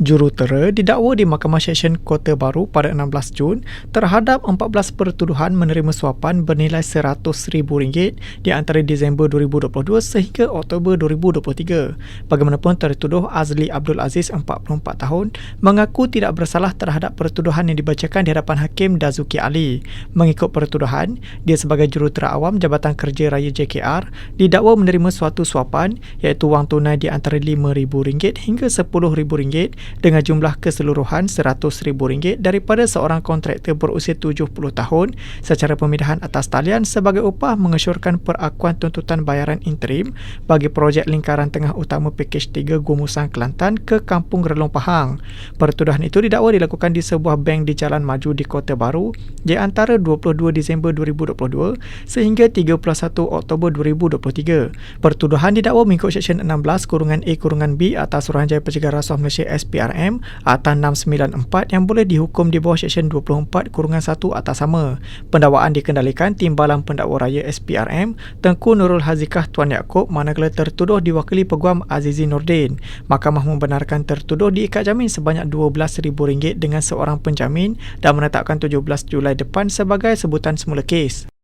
Jurutera didakwa di Mahkamah Seksyen Kota Baru pada 16 Jun terhadap 14 pertuduhan menerima suapan bernilai RM100,000 di antara Disember 2022 sehingga Oktober 2023. Bagaimanapun tertuduh Azli Abdul Aziz 44 tahun mengaku tidak bersalah terhadap pertuduhan yang dibacakan di hadapan Hakim Dazuki Ali. Mengikut pertuduhan, dia sebagai jurutera awam Jabatan Kerja Raya JKR didakwa menerima suatu suapan iaitu wang tunai di antara RM5,000 hingga RM10,000 dengan jumlah keseluruhan RM100,000 daripada seorang kontraktor berusia 70 tahun secara pemindahan atas talian sebagai upah mengesyorkan perakuan tuntutan bayaran interim bagi projek lingkaran tengah utama pakej 3 Gumusan Kelantan ke Kampung Relong Pahang. Pertuduhan itu didakwa dilakukan di sebuah bank di Jalan Maju di Kota Baru di antara 22 Disember 2022 sehingga 31 Oktober 2023. Pertuduhan didakwa mengikut Seksyen 16 kurungan A kurungan B atas Suruhanjaya Pencegahan Rasuah Malaysia SP PRM Atas 694 yang boleh dihukum di bawah Seksyen 24 Kurungan 1 atas sama. Pendakwaan dikendalikan Timbalan Pendakwa Raya SPRM Tengku Nurul Hazikah Tuan Yaakob manakala tertuduh diwakili Peguam Azizi Nordin. Mahkamah membenarkan tertuduh diikat jamin sebanyak RM12,000 dengan seorang penjamin dan menetapkan 17 Julai depan sebagai sebutan semula kes.